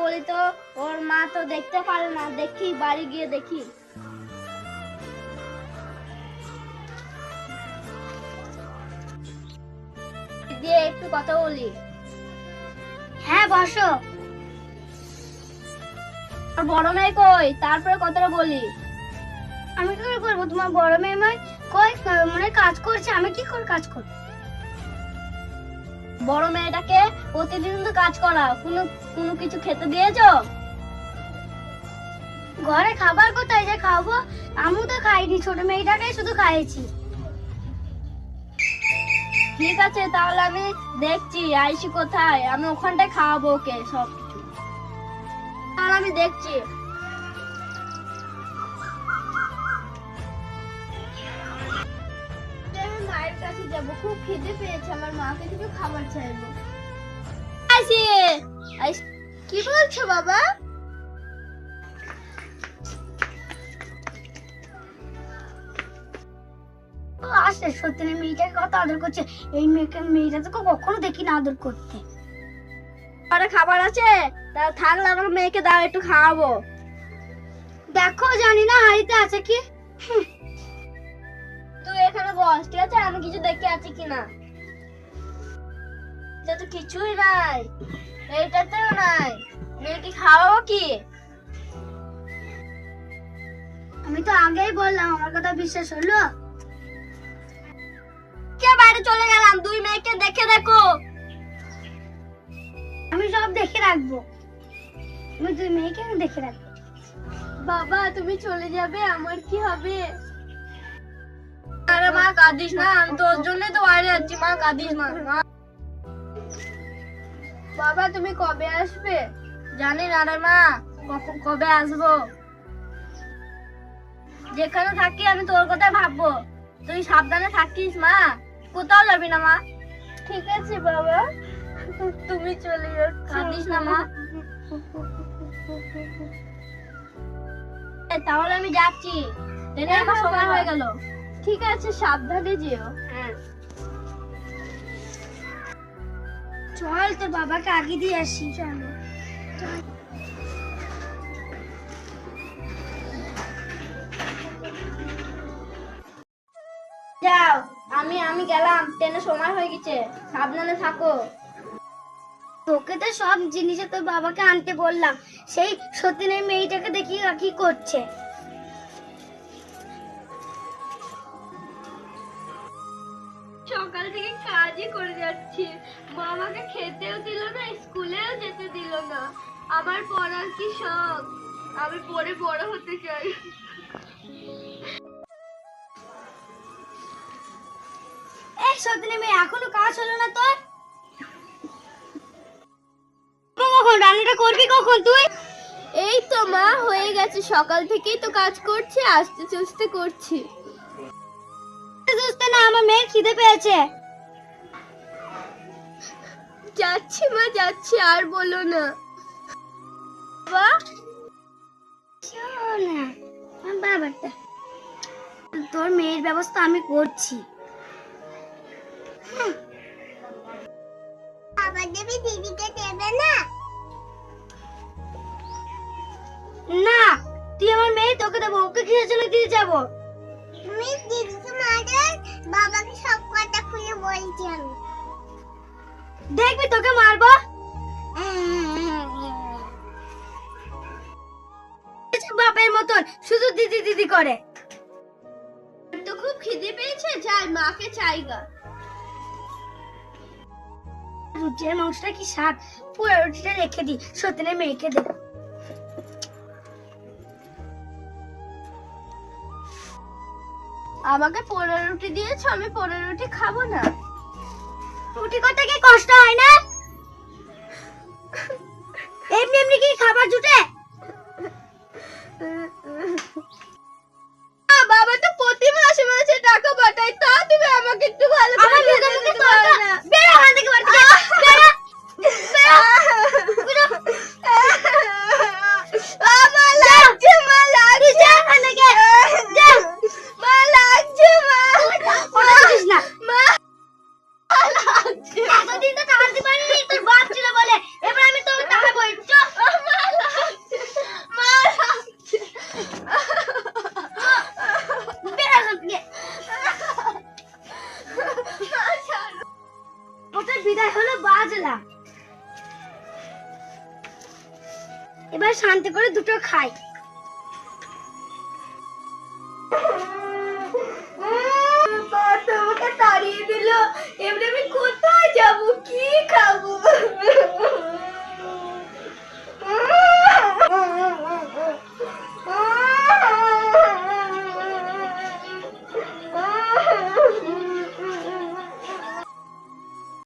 বলি তো, ওর মা তো দেখতে পারে না। দেখি, বাড়ি গিয়ে দেখি। দিয়ে একটু কথা বলি। হ্যাঁ বসো। বড় মেয়ে কই? তারপরে কথাটা বলি। আমি কি করে করব তোমার বড় মেয়ে কই? মানে কাজ করছে। আমি কি করে কাজ করব? বড় মেয়েটাকে প্রতিদিন তো কাজ করা, কোনো কোনো কিছু খেতে দিয়েছ? ঘরে খাবার কোথায় যে খাব? আমি তো খাইনি, ছোট মেয়েটাকে শুধু খাইয়েছি। ঠিক আছে, তাহলে আমি দেখছি, আইসি কোথায়? আমি ওখানটায় খাওয়াবো ওকে সব তাহলে আমি দেখছি। যাব। খুব খিদে পেয়েছে আমার মাকে কিছু খাবার চাইব আইসি কি বলছো বাবা? আসে সত্যি না মেয়েটাকে কত আদর করছে। এই মেয়েকে কখনো দেখি না আদর করতে। আরে খাবার আছে? তা থাকলে আমার মেয়েকে দাও একটু খাওয়াবো। দেখো জানি না হাড়িতে আছে কি। বস ঠিক আছে? আমি কিছু দেখে আছি কিনা? এটা তো কিছুই নাই। এইটাতেও নাই। মেয়েকে খাওয়াবো কি? আমি তো আগেই বললাম আমার কথা বিশ্বাস হলো? কে বাইরে চলে গেলাম? দুই মেয়েকে দেখে দেখো। আমি সব দেখে রাখব। আমি দুই মেয়েকে আমি দেখে রাখব। বাবা তুমি চলে যাবে আমার কি হবে? আরে মা কাঁদিস না আমি তোর জন্য তো বাইরে যাচ্ছি মা কাঁদিস না বাবা তুমি কবে আসবে? জানি না রে মা কখন কবে আসব? যেখানে থাকি আমি তোর কথা ভাববো। তুই সাবধানে থাকিস মা। কোথাও যাবি না মা। ঠিক আছে বাবা। তুমি চলে যাচ্ছ কাঁদিস না মা। তাহলে আমি যাচ্ছি। আমার সময় হয়ে গেল। ঠিক আছে, সাবধানে যেও। হ্যাঁ। চল তোর বাবাকে আগে দিয়ে আসি, চলো। যাও, আমি আমি গেলাম, ট্রেনে সময় হয়ে গেছে, সাবধানে থাকো। তোকে তো সব জিনিসে তোর বাবাকে আনতে বললাম, সেই সতীনের মেয়েটাকে দেখি কি করছে। সকাল থেকে কাজই করে যাচ্ছি। মা আমাকে খেতেও দিল না স্কুলেও যেতে দিল না। আমার পড়ার কি শখ? আমি পরে বড় হতে চাই। এই মেয়ে এখনও কাজ হলো না তোর? কখন রান্নাটা করবি কখন তুই? এই তো মা হয়ে গেছে। সকাল থেকেই তো কাজ করছি আস্তে চুস্তে করছি। বুঝতে না আমার মেয়ে খিদে পেয়েছে। যাচ্ছি মা যাচ্ছি আর বলো না। বাবা? না বাবাটা তোর মেয়ের ব্যবস্থা আমি করছি। আবার দেবী দিদিকে দেবে না? না তুই আমার মেয়ে তোকে দেবো। ওকে কিসের জন্য দিতে যাব। তুমি দিদিকে মারে বাবাকে সব কথা খুলে বলছি আমি। দেখবি তোকে মারবো? বাপের মতন শুধু দিদি দিদি করে। তো খুব খিদে পেয়েছে যাই মাকে চাইগা রুটির মাংসটা কি স্বাদ? পুরো রুটিটা রেখে দি সত্যিনের মেয়েকে দেবো আমাকে পোড়া রুটি দিয়েছ, আমি পোড়া রুটি খাব না। রুটি করতে কি কষ্ট হয় না? এমনি এমনি কি খাবার জুটে? বিদায় হলো বাজলা এবার শান্তি করে দুটো খাই।